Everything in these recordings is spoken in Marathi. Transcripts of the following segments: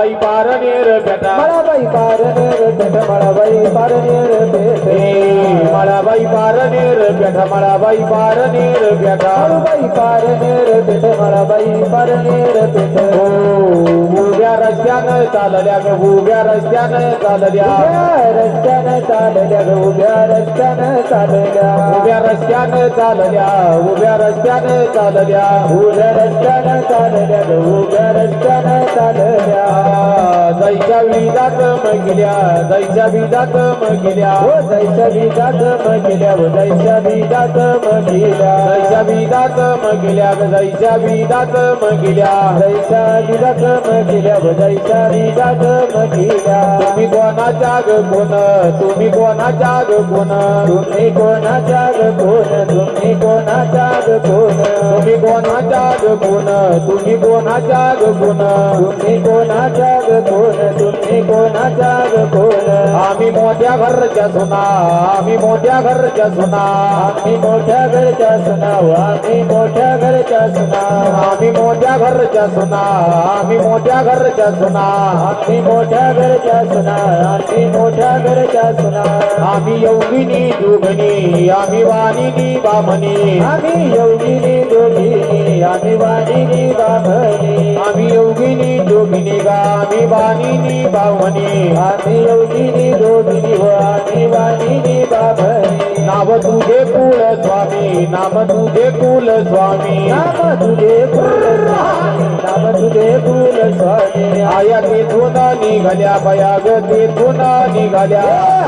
மழவை பாரநேர் பெட்ட மழவை பாரநேர் பெட்ட மழவை பாரநேர் பெட்ட மழவை பாரநேர் पारणेर पेटा मळाबाई पारणेर पेटा मळाबाई पारणेर पेठ मळाबाई पारणेर पेठ हो उभ्या रस्त्यानं चालल्या ग उभ्या रस्त्यानं चालल्या. रस्त्यानं चालल्या ग उभ्या रस्त्यानं चालल्या. उभ्या रस्त्यानं चालल्या उभ्या रस्त्यानं चालल्या. उभ्या रस्त्यानं चालल्या ग उभ्या रस्त्यानं चालल्या. जायच्या विधात मगिल्या जायच्या विधात मगिल्या. हो जायच्या विजात मगिल्या हो जायच्या विदात मगिल्या जायच्या विदात मगिल्या ग विदात मगिल्या जायच्या विदात मगिल्या हो विदात मगिल्या तुम्ही कोणाच्या ग कोण तुम्ही कोणाच्या ग कोण तुम्ही कोणाच्या ग कोण तुम्ही कोणाच्या ग कोण तुम्ही कोणाच्या ग कोण तुम्ही कोणाच्या ग कोण तुम्ही कोणाच्या ग कोण तुम्ही कोणाच्या ग कोण आम्ही मोठ्या घरच्या सुना आम्ही मोठ्या घरच्या सुना. आम्ही मोठ्या घरच्या सुनाव आम्ही मोठ्या घरच्या सुना आम्ही मोठ्या घरच्या सुना आम्ही मोठ्या घरच्या सुना आम्ही मोठ्या घरच्या सुना आम्ही मोठ्या घरच्या सुना आम्ही योगिनी जोगणी आम्ही वाणिनी बामणी आम्ही योगिनी दोघिनी आम्ही वाणिनी बामणी आम्ही योगिनी दोघिनी गा आम्ही वाणिनी बामणी आम्ही योगिनी दोघिनी व आम्ही वाणिनी बामणी नाव तुझे कुल स्वामी नाम तुझे कुल स्वामी नाम तुझे कुल स्वामी नाम तुझे कुल स्वामी आया तेथून निघाल्या बया ग तेथून निघाल्या.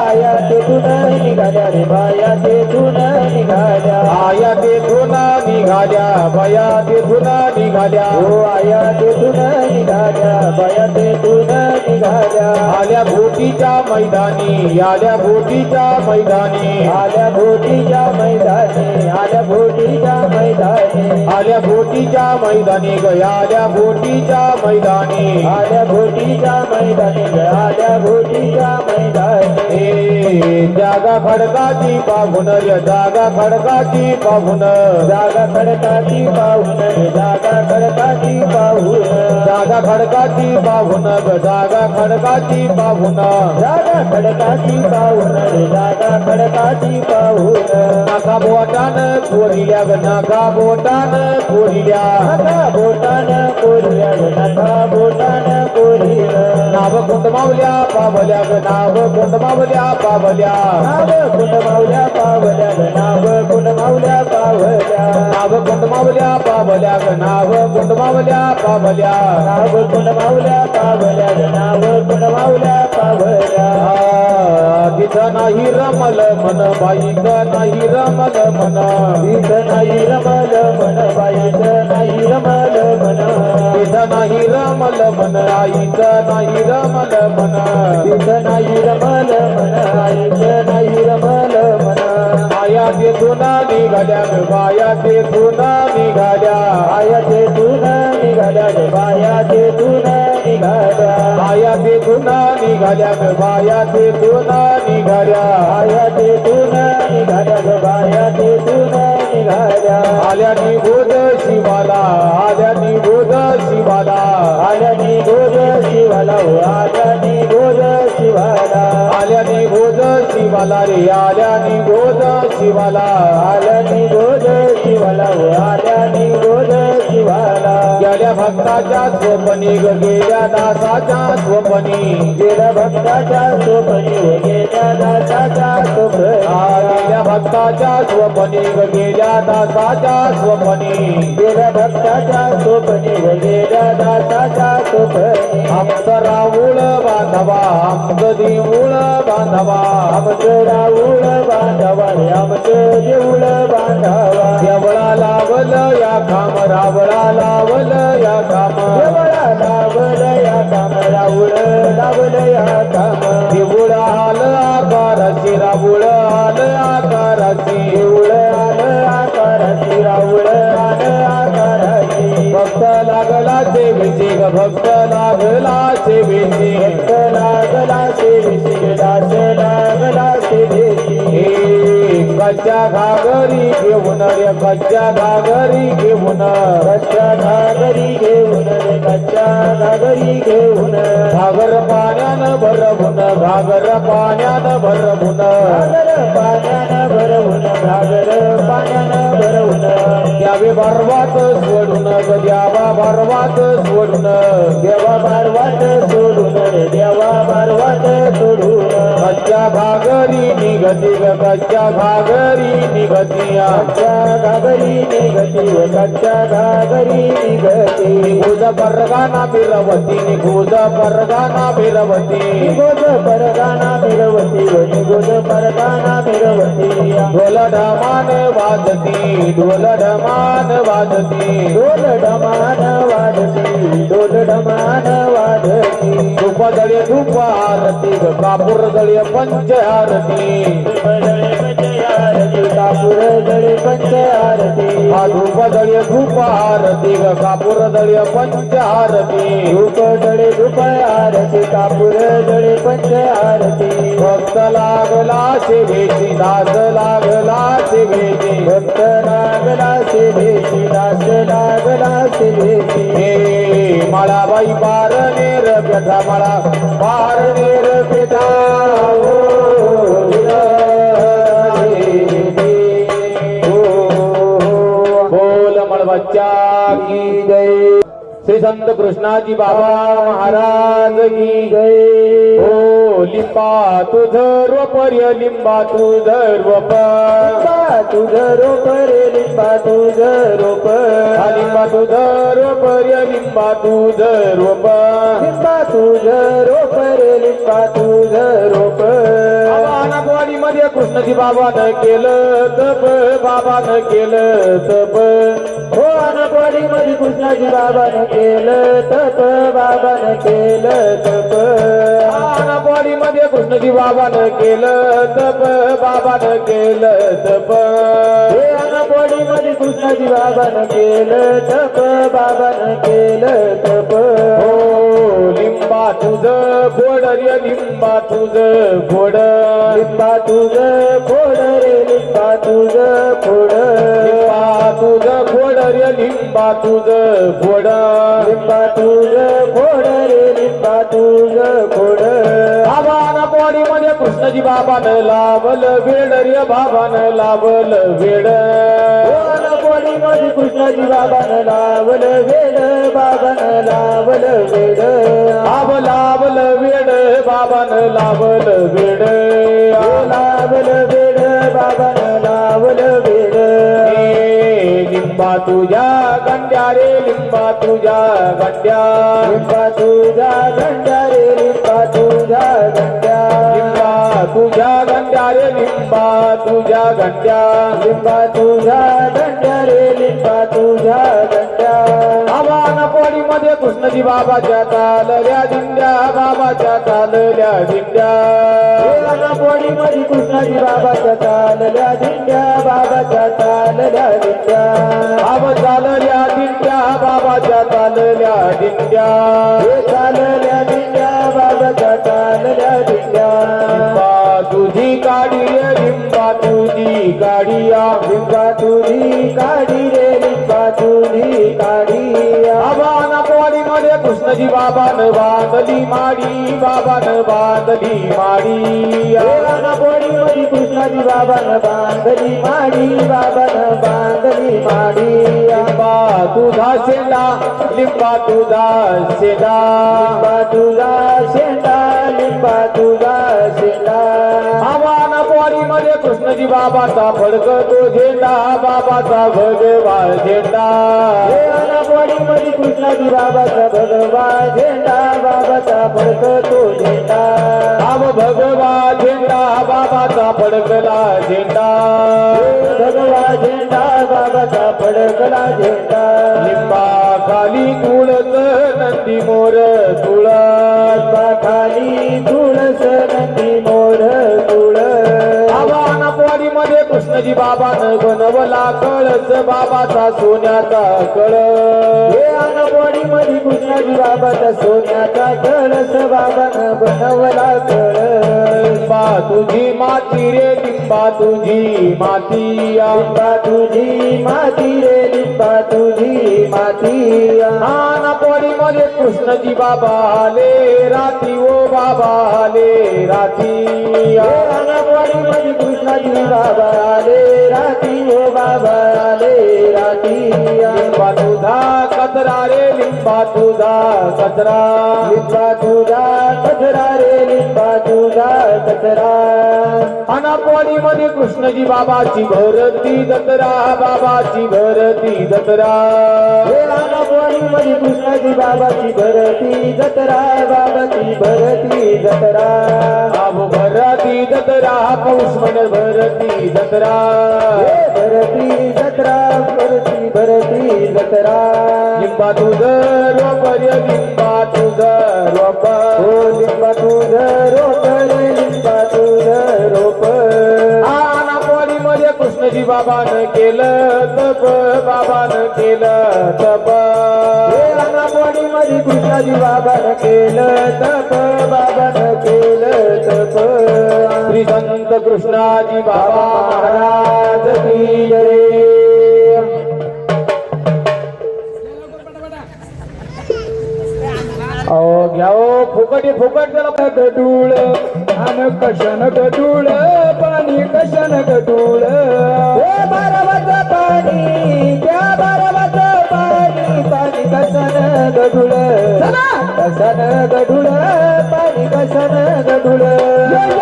आया तेथून निघाल्या रे बाया तेथून निघाल्या. आया तेथून निघाल्या बया तेथून निघाल्या. हो आया तेथून निघाल्या बाया तेथून निघाल्या. आल्या भोटीच्या मैदानी आल्या भोटीच्या मैदानी. आल्या भोटीच्या मैदानी आल्या भोटीच्या मैदानी. आल्या भोटीच्या मैदानी ग आल्या भोटीच्या मैदानी आल्या भोटीच्या मैदानी आल्या भोटीच्या मैदानी. जागा खडकाची पाहुन जागा खडकाची पाहुन. जागा खडकाची पाहून जागा खडकाची पाहून. जागा खडकाची पाहुन जागा खडकाची पाहुन. जागा खडकाची पाहून जागा खडकाची पाहून. बोटान कोरिल्या नाका बोटान कोरिल्या. बोटान कोरिया नाका बोटान कोरिया नाव कुंड मावल्या पावल्या नाव कुंड मावल्या पावल्या नाव कुंड मावल्या पावल्या नाव कुंड मावल्या पावल्या नाव कुंड मावल्या पावल्या नाव कुंड मावल्या पावल्या नाव कुंड मावल्या पावल्या नाव कुंड मावल्या पावल्या तिथं नाही रमल मन बाईक नाही रमल मन. इथं नाही रमल मन बाईच नाही रमल मन. तिथं नाही रमल मन आईचं नाही रमल मन. इथं नाही रमल मन आईच नाही रमल मन. आया तेथून निघाल्या ग बाया तेथून निघाल्या. आया तेथून निघाल्या ग बाया तेथून बाया ते गुन्हा निघाल्या ग बाया ते गुन्हा निघाल्या. बाया ते गुन्हा निघाल्या ग बाया ते गुन्हा निघाल्या. आल्या निबोध शिवाला आल्या निबोध शिवाला. आल्या निबोध शिवाला हो, आल्या निबोध शिवाला. आल्या निबोध शिवाला रे आल्या निबोध शिवाला. आल्या निबोध शिवाला हो, आल्या निबोध शिवाला. गेल्या भक्ताच्या स्वपनी ग गेल्या दासाच्या स्वपनी. गेल्या भक्ताच्या स्वपनी हो गेल्या दासाच्या स्वपनी. गेल्या भक्ताच्या स्वपनी ग गेल्या दासाच्या स्वपनी. गेल्या भक्ताच्या स्वपनी ग गेल्या दासाच्या स्वपनी. आमचं राऊळ बांधवा आमचं देऊळ बांधवा. आमचं राऊळ बांधवा आमचे आमचं देऊळ बांधवा. देवळा लावलं या काम रावळा लावलं या काम. देवळा लावल या काम. राऊळ लावल या काम. देऊळ आलं आकाराची राऊळ आलं आकाराची. देऊळ आलं आकाराची राऊळ आलं आकाराची. भक्त लागला सेवेची ग भक्त लागला सेवेची भक्त लागला सेवेची दास कच्च्या घागरी घेऊन रे कच्च्या घागरी घेऊन कच्च्या घागरी घेऊन रे कच्च्या घागरी घेऊन. घागर पाण्यानं भरवून घागर पाण्यानं भरवून. घागर पाण्यानं भरवून घागर पाण्यानं भरवून. द्यावे बरवात सोडून द्यावा बरवात सोडून. देवा बारवाट सोडून देवा बारवाट सोडून. कच्च्या घागरी निघती कच्च्या घागरी निघती. कच्च्या घागरी निघती कच्च्या घागरी निघती. परगाना फिरवती निघूज परगाना फिरवती निगोज परगाना फिरवती व निगोज परगाना फिरवती ढोल ढमान वाजती ढोल ढमान वाजती. डोल डमान वाजती डोल डमान वाजती. धूप जळे धूप आरती कापूर जळे पंच आरती. कापूर जळे पंचयारती हा धूप जळे धूप आरती कापूर जळे पंच आरती. धूप जळे धूप आरती कापूर जळे पंच आरती. भक्त लागला सेवेची दास लागला सेवेची भक्त लागला सेवेची दास लागला सेवेची हे माळाबाई पार नेर पेठा माळा पार नेर पेठा हो, हो, बोल मळबच्चा की जय. श्री संत कृष्णाजी बाबा महाराज की जय. हो लिंबा तुझ रोपर्य लिंबा तुझ रोप लिंबा तुझ रोप रे लिंबा तुझ रोप हा लिंबा तुझ रोपर्य लिंबा तुझ रोप लिंबा तुझ रोप रे लिंबा तुझ रोप वाडी मध्ये कृष्णजी बाबानं केलं तप बाबानं केलं तप. हो अनपडी मध्ये कृष्णाजी बाबानं केलं तप बाबानं केलं तप. वाडी मध्ये कृष्णजी बाबानं केलं तप बाबानं केलं तप. हे अनपडी मध्ये कृष्णाजी बाबानं केलं तप बाबानं केलं तप. हो लिंबा तुझ गोड रे लिंबा तुझ गोड लिंबा तुझ फोड रे लिंबा तुझ फोड. लिंबा तुझ गोड लिंबा तुझ फोड रे लिंबा तुझ फोड. बाबानं बॉडी मध्ये कृष्णजी बाबानं लावलं वेड रे बाबानं लावलं वेड. कोणी मध्ये कृष्णाजी बाबानं लावलं वेड बाबानं लावलं वेड. लाभ लावलं वेड बाबानं लावलं वेड. लावलं वेड बाबानं लावलं तुझ्या गंड्या रे लिंबा तुझ्या गंड्या. लिंबा तुझ्या गंड्या रे लिंबा तुझ्या गंड्या. तुझ्या गंड्या रे लिंबा तुझ्या गंड्या लिंबा तुझ्या गंड्या रे लिंबा तुझ्या गंड्या. आव्हान पोळी मध्ये कृष्णजी बाबाच्या तालल्या दिंड्या बाबाच्या तालल्या दिंड्या पोळी मध्ये कृष्णजी बाबाच्या चालल्या दिंड्या बाबाच्या चालल्या दिंड्या बाबा चालल्या दिंड्या बाबाच्या तालल्या दिंड्या हे चालल्या तुझी काढिया लिंबा तुझी काढी रे लिंबा तुझी कृष्णजी बाबानं बांधली माडी बाबानं बांधली माडी. मध्ये कृष्णाजी बाबानं बांधली माडी बाबानं बांधली माडी. लिंबा तुझा शेंडा लिंबा तुझा शेंडा. लिंबा तुझा शेंडा लिंबा तुझा शेंडा. आव्हान पोळी मध्ये कृष्णजी बाबाचा फडकतो झेंडा बाबाचा भगवा झेंडा. पोळी मध्ये कृष्णाजी बाबाचा भगवा झेंडा बाबाचा फडकतो झेंडा. आव भगवा झेंडा बाबाचा फडकला झेंडा. भगवा झेंडा बाबाचा फडकला झेंडा. लिंबा खाली तुळस नंदी मोर. मध्ये कृष्णजी बाबानं बनवला कळस बाबाचा सोन्याचा कळ हे अनपोळी मध्ये कृष्णाजी बाबाचा सोन्याचा कळस बाबानं बनवला कळ लिंबा तुझी माती रे लिंबा तुझी माती लिंबा तुझी माती रे लिंबा तुझी माती नाना पोळी मध्ये कृष्णजी बाबा आले राती ओ बाबा आले राती अंगणवाडी मध्ये कृष्णाजी बाबा आले राती ओ बाबा आले राती लिंबा तुझा कचरा रे लिंबा तुझा कचरा. लिंबा तुझा कचरा रे लिंबा तुझा कचरा. अनापवाडी मध्ये कृष्णजी बाबाची भरती जत्रा बाबाची भरती जत्रा. अंगणवाडी मध्ये कृष्णाजी बाबाची भरती जत्रा बाबाची भरती जत्रा. बाबू भरती जत्रा पौष भरती जत्रा. भरती जत्रा भरती भरती जत्रा लिंबा तुझं रोप रे लिंबा तुझं रोप हो लिंबा तुझ रोप रे लिंबा रोपमध्ये कृष्णजी बाबानं केलं तप. बाबानं केलं तप हे मध्ये कृष्णाजी बाबानं केलं तप. बाबानं केलं तप श्री संत कृष्णाजी बाबा महाराज की जय. अहो घ्या हो फुकट फुकट त्याला गडूळ आणि कशानं गडूळ पाणी कशानं गडूळ बारावाचं पाणी त्या बारावाचं पाणी पाणी कसन गढुळ कसन गढुळ पाणी कसन गढुळ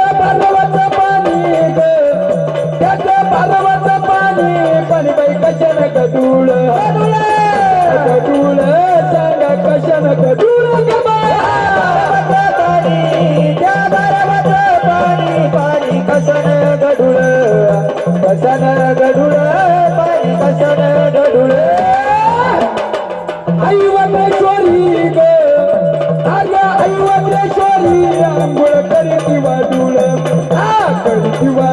आंघोळ करे किंवा डुळ हा. करी किंवा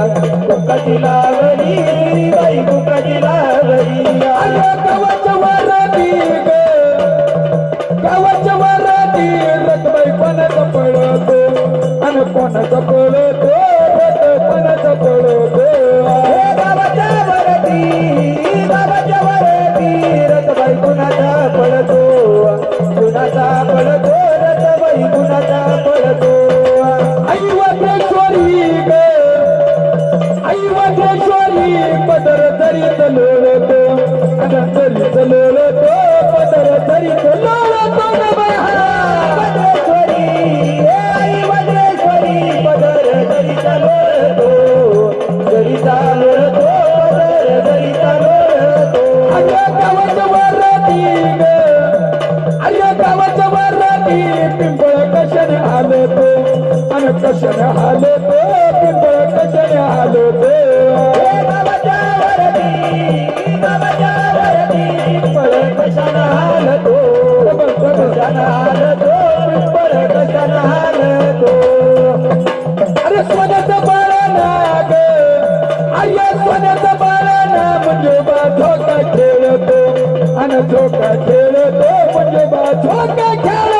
लावली तेरे दो पंजों बाजू में खेले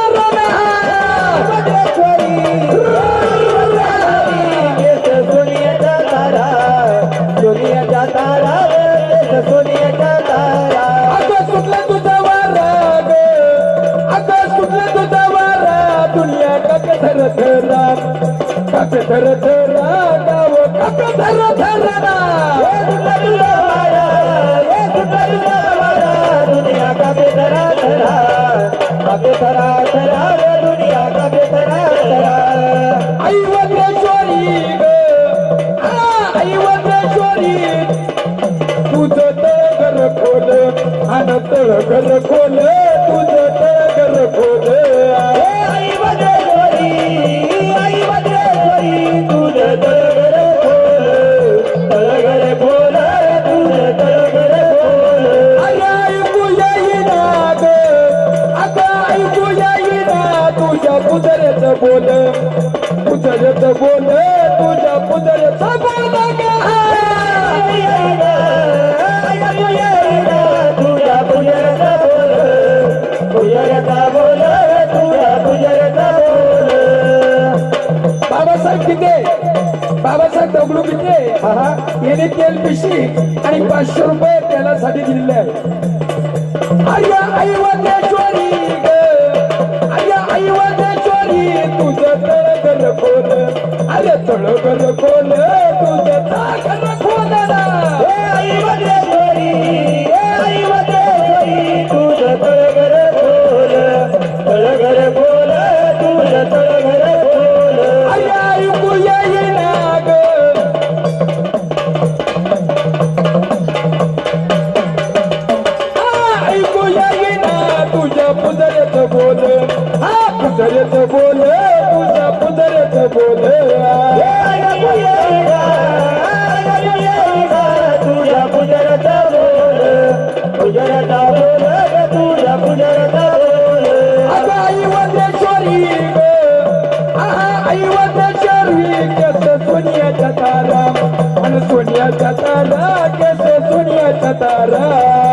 सोनियाचा तारा. केस सोनियाचा तारा.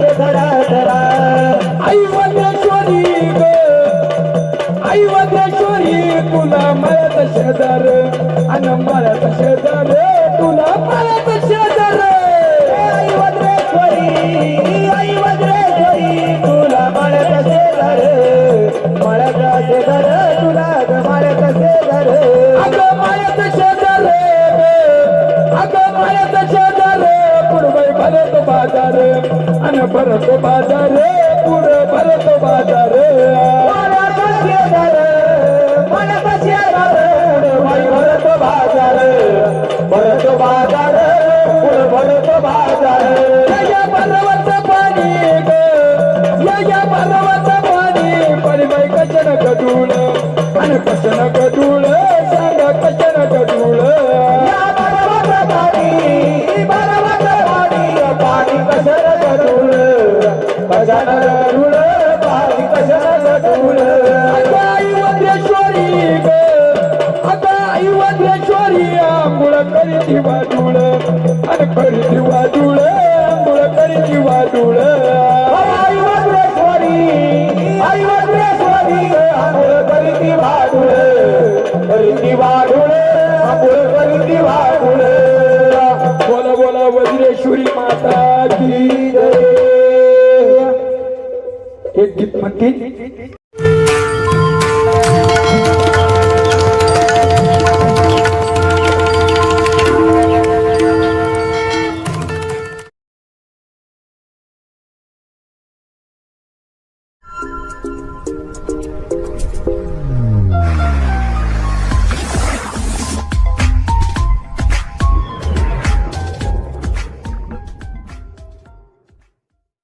धरा धरा आई वज्रेश्वरी ग. आई वज्रेश्वरी तुला मळत शेजार. अन मळत शेजार तुला मळत शेजार. आई वज्रेश्वरी आई वज्रेश्वरी तुला मळत शेजार. मळत शेजार तुला मळत शेजार. अग मळत शेजार अग मळत शेजार पुढे भरत बाजार. अन भरत बाजार पुर भरत बाजार. भरत बाजार.